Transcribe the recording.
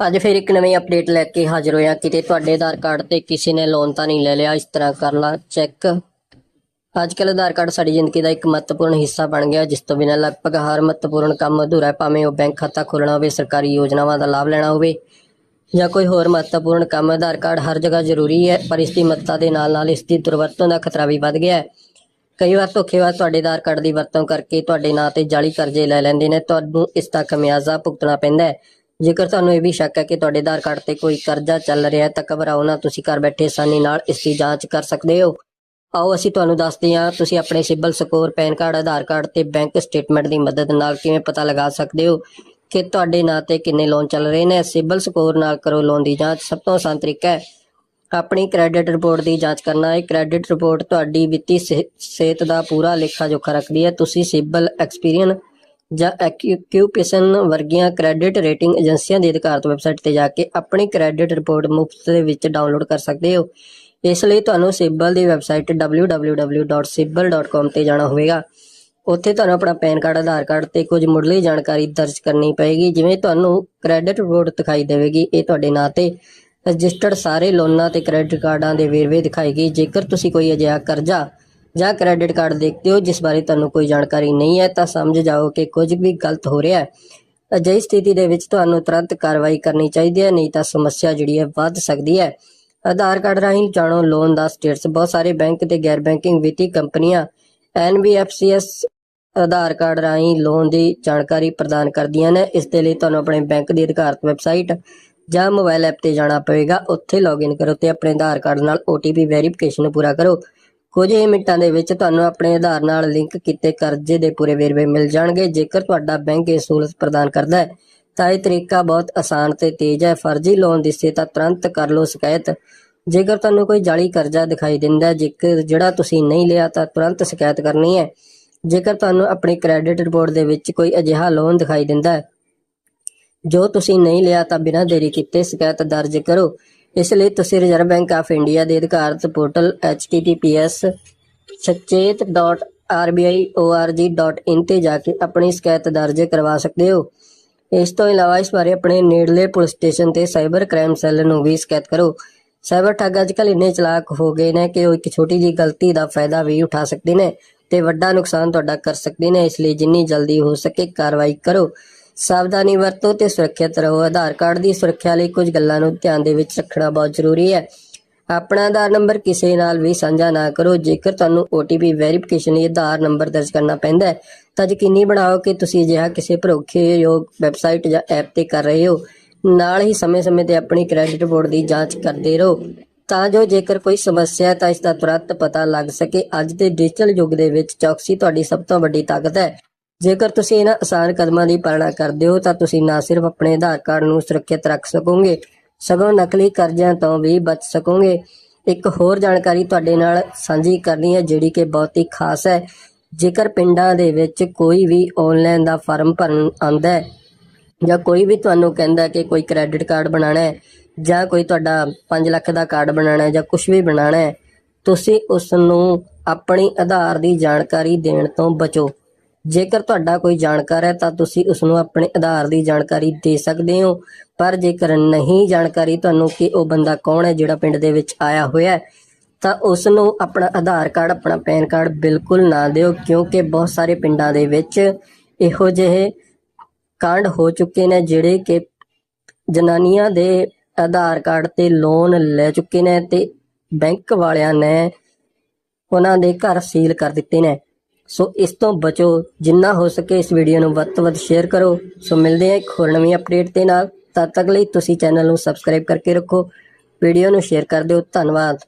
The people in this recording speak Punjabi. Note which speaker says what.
Speaker 1: ਅੱਜ ਫਿਰ ਇੱਕ ਨਵੀਂ ਅਪਡੇਟ ਲੈ ਕੇ ਹਾਜ਼ਰ ਹੋਇਆ ਕਿਤੇ ਤੁਹਾਡੇ ਆਧਾਰ ਕਾਰਡ ਤੇ ਕਿਸੇ ਨੇ ਲੋਨ ਤਾਂ ਨਹੀਂ ਲੈ ਲਿਆ, ਇਸ ਤਰ੍ਹਾਂ ਕਰ ਲਾ ਚੈੱਕ ਅੱਜ ਕੱਲ੍ਹ ਆਧਾਰ ਕਾਰਡ ਸਾਡੀ ਜ਼ਿੰਦਗੀ ਦਾ ਇੱਕ ਮਹੱਤਵਪੂਰਨ ਹਿੱਸਾ ਬਣ ਗਿਆ, ਜਿਸ ਤੋਂ ਬਿਨਾਂ ਲਗਭਗ ਹਰ ਮਹੱਤਵਪੂਰਨ ਕੰਮ ਅਧੂਰਾ ਹੈ, ਭਾਵੇਂ ਉਹ ਬੈਂਕ ਖਾਤਾ ਖੋਲਣਾ ਹੋਵੇ, ਸਰਕਾਰੀ ਯੋਜਨਾਵਾਂ ਦਾ ਲਾਭ ਲੈਣਾ ਹੋਵੇ, ਜਾਂ ਕੋਈ ਹੋਰ ਮਹੱਤਵਪੂਰਨ ਕੰਮ, ਆਧਾਰ ਕਾਰਡ ਹਰ ਜਗ੍ਹਾ ਜ਼ਰੂਰੀ ਹੈ, ਪਰ ਇਸ ਦੀ ਮਹੱਤਤਾ ਦੇ ਨਾਲ ਨਾਲ ਇਸ ਦੀ ਦੁਰਵਰਤੋਂ ਦਾ ਖਤਰਾ ਵੀ ਵੱਧ ਗਿਆ ਹੈ। ਕਈ ਵਾਰ ਧੋਖੇਬਾਜ਼ ਤੁਹਾਡੇ ਆਧਾਰ ਕਾਰਡ ਦੀ ਵਰਤੋਂ ਕਰਕੇ ਤੁਹਾਡੇ ਨਾਂ ਤੇ ਜਾਲੀ ਕਰਜ਼ੇ ਲੈ ਲੈਂਦੇ ਨੇ, ਤੁਹਾਨੂੰ ਇਸ ਦਾ ਖਮਿਆਜ਼ਾ ਭੁਗਤਣਾ ਪੈਂਦਾ ਹੈ। ਜੇਕਰ ਤੁਹਾਨੂੰ ਇਹ ਵੀ ਸ਼ੱਕ ਹੈ ਕਿ ਤੁਹਾਡੇ ਆਧਾਰ ਕਾਰਡ ਤੇ ਕੋਈ ਕਰਜ਼ਾ ਚੱਲ ਰਿਹਾ ਹੈ, ਤਾਂ ਘਬਰਾਓ ਨਾ, ਤੁਸੀਂ ਘਰ ਬੈਠੇ ਆਸਾਨੀ ਨਾਲ ਇਸ ਦੀ ਜਾਂਚ ਕਰ ਸਕਦੇ ਹੋ। ਆਓ, ਅਸੀਂ ਤੁਹਾਨੂੰ ਦੱਸਦੇ ਹਾਂ, ਤੁਸੀਂ ਆਪਣੇ CIBIL score, PAN card, Aadhaar card ਤੇ ਬੈਂਕ ਸਟੇਟਮੈਂਟ ਦੀ ਮਦਦ ਨਾਲ ਕਿਵੇਂ ਪਤਾ ਲਗਾ ਸਕਦੇ ਹੋ ਕਿ ਤੁਹਾਡੇ ਨਾਂ ਤੇ ਕਿੰਨੇ ਲੋਨ ਚੱਲ ਰਹੇ ਨੇ। ਸਿਬਲ ਸਕੋਰ ਨਾਲ ਕਰੋ ਲੋਨ ਦੀ ਜਾਂਚ, ਸਭ ਤੋਂ ਆਸਾਨ ਤਰੀਕਾ ਹੈ। ਆਪਣੀ ਕ੍ਰੈਡਿਟ ਰਿਪੋਰਟ ਦੀ ਜਾਂਚ ਕਰਨਾ ਹੈ। ਕ੍ਰੈਡਿਟ ਰਿਪੋਰਟ ਤੁਹਾਡੀ ਵਿੱਤੀ ਸਿਹ- ਸਿਹਤ ਦਾ ਪੂਰਾ ਲੇਖਾ ਜੋਖਾ ਰੱਖਦੀ ਹੈ। ਤੁਸੀਂ ਸਿਬਲ ਐਕਸਪੀਰੀਅਨ ਜਾਂ ਐਕਿਊਪੇਸ਼ਨ ਵਰਗੀਆਂ ਕ੍ਰੈਡਿਟ ਰੇਟਿੰਗ ਏਜੰਸੀਆਂ ਦੀ ਅਧਿਕਾਰਤ ਵੈਬਸਾਈਟ ਤੇ ਜਾ ਕੇ ਆਪਣੀ ਕ੍ਰੈਡਿਟ ਰਿਪੋਰਟ ਮੁਫਤ ਦੇ ਵਿੱਚ ਡਾਊਨਲੋਡ ਕਰ ਸਕਦੇ ਹੋ। ਇਸ ਲਈ ਤੁਹਾਨੂੰ ਸਿਬਲ ਦੀ ਵੈਬਸਾਈਟ www.sibal.com ਤੇ ਜਾਣਾ ਹੋਵੇਗਾ। ਉੱਥੇ ਤੁਹਾਨੂੰ ਆਪਣਾ ਪੈਨ ਕਾਰਡ, ਆਧਾਰ ਕਾਰਡ ਤੇ ਕੁਝ ਮੁੱਢਲੀ ਜਾਣਕਾਰੀ ਦਰਜ ਕਰਨੀ ਪਏਗੀ, ਜਿਵੇਂ ਤੁਹਾਨੂੰ ਕ੍ਰੈਡਿਟ ਰਿਪੋਰਟ ਦਿਖਾਈ ਦੇਵੇਗੀ। ਇਹ ਤੁਹਾਡੇ ਨਾਂ ਤੇ ਰਜਿਸਟਰਡ ਸਾਰੇ ਲੋਨਾਂ ਤੇ ਕ੍ਰੈਡਿਟ ਕਾਰਡਾਂ ਦੇ ਵੇਰਵੇ ਦਿਖਾਏਗੀ। ਜੇਕਰ ਤੁਸੀਂ ਕੋਈ ਅਜਿਹਾ ਕਰਜ਼ਾ ਜਾਂ ਕ੍ਰੈਡਿਟ ਕਾਰਡ ਦੇਖਦੇ ਹੋ, ਜਿਸ ਬਾਰੇ ਤੁਹਾਨੂੰ ਕੋਈ ਜਾਣਕਾਰੀ ਨਹੀਂ ਹੈ, ਤਾਂ ਸਮਝ ਜਾਓ ਕਿ ਕੁਝ ਵੀ ਗਲਤ ਹੋ ਰਿਹਾ ਹੈ। ਅਜਿਹੀ ਸਥਿਤੀ ਦੇ ਵਿੱਚ ਤੁਹਾਨੂੰ ਤੁਰੰਤ ਕਾਰਵਾਈ ਕਰਨੀ ਚਾਹੀਦੀ ਹੈ, ਨਹੀਂ ਤਾਂ ਸਮੱਸਿਆ ਜਿਹੜੀ ਹੈ ਵੱਧ ਸਕਦੀ ਹੈ। ਆਧਾਰ ਕਾਰਡ ਰਾਹੀਂ ਜਾਣੋ ਲੋਨ ਦਾ ਸਟੇਟਸ ਬਹੁਤ ਸਾਰੇ ਬੈਂਕ ਤੇ ਗੈਰ ਬੈਂਕਿੰਗ ਵਿੱਤੀ ਕੰਪਨੀਆਂ NBFCS ਆਧਾਰ ਕਾਰਡ ਰਾਹੀਂ ਲੋਨ ਦੀ ਜਾਣਕਾਰੀ ਪ੍ਰਦਾਨ ਕਰਦੀਆਂ ਨੇ। ਇਸ ਦੇ ਲਈ ਤੁਹਾਨੂੰ ਆਪਣੇ ਬੈਂਕ ਦੀ ਅਧਿਕਾਰਤ ਵੈਬਸਾਈਟ ਜਾਂ ਮੋਬਾਈਲ ਐਪ ਤੇ ਜਾਣਾ ਪਵੇਗਾ। ਉੱਥੇ ਲੌਗਇਨ ਕਰੋ ਤੇ ਆਪਣੇ ਆਧਾਰ ਕਾਰਡ ਨਾਲ OTP ਵੈਰੀਫਿਕੇਸ਼ਨ ਪੂਰਾ ਕਰੋ। ਕੁਝ ਹੀ ਮਿੰਟਾਂ ਦੇ ਵਿੱਚ ਤੁਹਾਨੂੰ ਆਪਣੇ ਆਧਾਰ ਨਾਲ ਲਿੰਕ ਕੀਤੇ ਕਰਜ਼ੇ ਦੇ ਪੂਰੇ ਵੇਰਵੇ ਮਿਲ ਜਾਣਗੇ। ਜੇਕਰ ਤੁਹਾਡਾ ਬੈਂਕ ਇਹ ਸਹੂਲਤ ਪ੍ਰਦਾਨ ਕਰਦਾ ਹੈ, ਤਾਂ ਇਹ ਤਰੀਕਾ ਬਹੁਤ ਆਸਾਨ ਤੇ ਤੇਜ਼ ਹੈ। ਫਰਜ਼ੀ ਲੋਨ ਦਿਸੇ ਤਾਂ ਤੁਰੰਤ ਕਰ ਲਓ ਸ਼ਿਕਾਇਤ। ਜੇਕਰ ਤੁਹਾਨੂੰ ਕੋਈ ਜਾਲੀ ਕਰਜ਼ਾ ਦਿਖਾਈ ਦਿੰਦਾ ਹੈ, ਜੇਕਰ ਜਿਹੜਾ ਤੁਸੀਂ ਨਹੀਂ ਲਿਆ ਤਾਂ ਤੁਰੰਤ ਸ਼ਿਕਾਇਤ ਕਰਨੀ ਹੈ। ਜੇਕਰ ਤੁਹਾਨੂੰ ਆਪਣੀ ਕ੍ਰੈਡਿਟ ਰਿਪੋਰਟ ਦੇ ਵਿੱਚ ਕੋਈ ਅਜਿਹਾ ਲੋਨ ਦਿਖਾਈ ਦਿੰਦਾ ਹੈ ਜੋ ਤੁਸੀਂ ਨਹੀਂ ਲਿਆ ਤਾਂ ਬਿਨਾਂ ਦੇਰੀ ਕੀਤੇ ਸ਼ਿਕਾਇਤ ਦਰਜ ਕਰੋ। ਇਸ ਲਈ ਤੁਸੀਂ ਰਿਜ਼ਰਵ ਬੈਂਕ ਆਫ ਇੰਡੀਆ ਦੇ ਅਧਿਕਾਰਤ ਪੋਰਟਲ https ਸਚੇਤ.rbiorg.in ਤੇ ਜਾ ਕੇ ਆਪਣੀ ਸ਼ਿਕਾਇਤ ਦਰਜ ਕਰਵਾ ਸਕਦੇ ਹੋ। ਇਸ ਤੋਂ ਇਲਾਵਾ ਇਸ ਬਾਰੇ ਆਪਣੇ ਨੇੜਲੇ ਪੁਲਿਸ ਸਟੇਸ਼ਨ ਤੇ ਸਾਈਬਰ ਕ੍ਰਾਈਮ ਸੈੱਲ ਨੂੰ ਵੀ ਸ਼ਿਕਾਇਤ ਕਰੋ। ਸਾਈਬਰ ਠੱਗ ਅੱਜਕੱਲ ਇੰਨੇ ਚਲਾਕ ਹੋ ਗਏ ਨੇ ਕਿ ਉਹ ਇੱਕ ਛੋਟੀ ਜਿਹੀ ਗਲਤੀ ਦਾ ਫਾਇਦਾ ਵੀ ਉਠਾ ਸਕਦੇ ਨੇ ਤੇ ਵੱਡਾ ਨੁਕਸਾਨ ਤੁਹਾਡਾ ਕਰ ਸਕਦੇ ਨੇ, ਇਸ ਲਈ ਜਿੰਨੀ ਜਲਦੀ ਹੋ ਸਕੇ ਕਾਰਵਾਈ ਕਰੋ। ਸਾਵਧਾਨੀ ਵਰਤੋ ਤੇ ਸੁਰੱਖਿਅਤ ਰਹੋ। ਆਧਾਰ ਕਾਰਡ ਦੀ ਸੁਰੱਖਿਆ ਲਈ ਕੁਝ ਗੱਲਾਂ ਨੂੰ ਧਿਆਨ ਦੇ ਵਿੱਚ ਰੱਖਣਾ ਬਹੁਤ ਜ਼ਰੂਰੀ ਹੈ। ਆਪਣਾ ਆਧਾਰ ਨੰਬਰ ਕਿਸੇ ਨਾਲ ਵੀ ਸਾਂਝਾ ਨਾ ਕਰੋ। ਜੇਕਰ ਤੁਹਾਨੂੰ OTP ਵੈਰੀਫਿਕੇਸ਼ਨ ਲਈ ਆਧਾਰ ਨੰਬਰ ਦਰਜ ਕਰਨਾ ਪੈਂਦਾ ਹੈ, ਤਾਂ ਯਕੀਨੀ ਬਣਾਓ ਕਿ ਤੁਸੀਂ ਅਜਿਹਾ ਕਿਸੇ ਭਰੋਖੇਯੋਗ ਵੈਬਸਾਈਟ ਜਾਂ ਐਪ ਤੇ ਕਰ ਰਹੇ ਹੋ। ਨਾਲ ਹੀ ਸਮੇਂ-ਸਮੇਂ ਤੇ ਆਪਣੀ ਕ੍ਰੈਡਿਟ ਰਿਪੋਰਟ ਦੀ ਜਾਂਚ ਕਰਦੇ ਰਹੋ। ਤਾਂ ਜੋ ਜੇਕਰ ਕੋਈ ਸਮੱਸਿਆ ਹੈ, ਤਾਂ ਇਸ ਦਾ ਤੁਰੰਤ ਪਤਾ ਲੱਗ ਸਕੇ। ਅੱਜ ਦੇ ਡਿਜੀਟਲ ਯੁੱਗ ਦੇ ਵਿੱਚ ਚੌਕਸੀ ਤੁਹਾਡੀ ਸਭ ਤੋਂ ਵੱਡੀ ਤਾਕਤ ਹੈ। ਜੇਕਰ ਤੁਸੀਂ ਇਹਨਾਂ ਆਸਾਨ ਕਦਮਾਂ ਦੀ ਪਾਲਣਾ ਕਰਦੇ ਹੋ, ਤਾਂ ਤੁਸੀਂ ਨਾ ਸਿਰਫ ਆਪਣੇ ਆਧਾਰ ਕਾਰਡ ਨੂੰ ਸੁਰੱਖਿਅਤ ਰੱਖ ਸਕੋਗੇ, ਸਗੋਂ ਨਕਲੀ ਕਰਜ਼ਿਆਂ ਤੋਂ ਵੀ ਬਚ ਸਕੋਗੇ। ਇੱਕ ਹੋਰ ਜਾਣਕਾਰੀ ਤੁਹਾਡੇ ਨਾਲ ਸਾਂਝੀ ਕਰਨੀ ਹੈ, ਜਿਹੜੀ ਕਿ ਬਹੁਤ ਹੀ ਖਾਸ ਹੈ। ਜੇਕਰ ਪਿੰਡਾਂ ਦੇ ਵਿੱਚ ਕੋਈ ਵੀ ਆਨਲਾਈਨ ਦਾ ਫਾਰਮ ਭਰਨ ਆਉਂਦਾ ਹੈ, ਜਾਂ ਕੋਈ ਵੀ ਤੁਹਾਨੂੰ ਕਹਿੰਦਾ ਕਿ ਕੋਈ ਕ੍ਰੈਡਿਟ ਕਾਰਡ ਬਣਾਉਣਾ ਹੈ, ਜਾਂ ਕੋਈ ਤੁਹਾਡਾ 5 ਲੱਖ ਦਾ ਕਾਰਡ ਬਣਾਉਣਾ ਹੈ, ਜਾਂ ਕੁਝ ਵੀ ਬਣਾਉਣਾ ਹੈ, ਤੁਸੀਂ ਉਸ ਨੂੰ ਆਪਣੀ ਆਧਾਰ ਦੀ ਜਾਣਕਾਰੀ ਦੇਣ ਤੋਂ ਬਚੋ। ਜੇਕਰ ਤੁਹਾਡਾ ਕੋਈ ਜਾਣਕਾਰ ਹੈ, ਤਾਂ ਤੁਸੀਂ ਉਸ ਨੂੰ ਆਪਣੇ ਆਧਾਰ ਦੀ ਜਾਣਕਾਰੀ ਦੇ ਸਕਦੇ ਹੋ। ਪਰ ਜੇਕਰ ਨਹੀਂ ਜਾਣਕਾਰੀ ਤੁਹਾਨੂੰ ਕਿ ਉਹ ਬੰਦਾ ਕੌਣ ਹੈ, ਜਿਹੜਾ ਪਿੰਡ ਦੇ ਵਿੱਚ ਆਇਆ ਹੋਇਆ ਹੈ, ਤਾਂ ਉਸ ਨੂੰ ਆਪਣਾ ਆਧਾਰ ਕਾਰਡ, ਆਪਣਾ ਪੈਨ ਕਾਰਡ ਬਿਲਕੁਲ ਨਾ ਦਿਓ, ਕਿਉਂਕਿ ਬਹੁਤ ਸਾਰੇ ਪਿੰਡਾਂ ਦੇ ਵਿੱਚ ਇਹੋ ਜਿਹੇ ਕਾਂਡ ਹੋ ਚੁੱਕੇ ਨੇ, ਜਿਹੜੇ ਕਿ ਜਨਾਨੀਆਂ ਦੇ ਆਧਾਰ ਕਾਰਡ ਤੇ ਲੋਨ ਲੈ ਚੁੱਕੇ ਨੇ ਤੇ ਬੈਂਕ ਵਾਲਿਆਂ ਨੇ ਉਹਨਾਂ ਦੇ ਘਰ ਸੀਲ ਕਰ ਦਿੱਤੇ ਨੇ। ਸੋ ਇਸ ਤੋਂ ਬਚੋ। ਜਿੰਨਾ ਹੋ ਸਕੇ ਇਸ ਵੀਡੀਓ ਨੂੰ ਵੱਧ ਤੋਂ ਵੱਧ ਸ਼ੇਅਰ ਕਰੋ। ਸੋ ਮਿਲਦੇ ਹਾਂ ਇੱਕ ਹੋਰ ਨਵੀਂ ਅਪਡੇਟ ਦੇ ਨਾਲ। ਤਦ ਤੱਕ ਲਈ ਤੁਸੀਂ ਚੈਨਲ ਨੂੰ ਸਬਸਕ੍ਰਾਈਬ ਕਰਕੇ ਰੱਖੋ। ਵੀਡੀਓ ਨੂੰ ਸ਼ੇਅਰ ਕਰ ਦਿਓ। ਧੰਨਵਾਦ।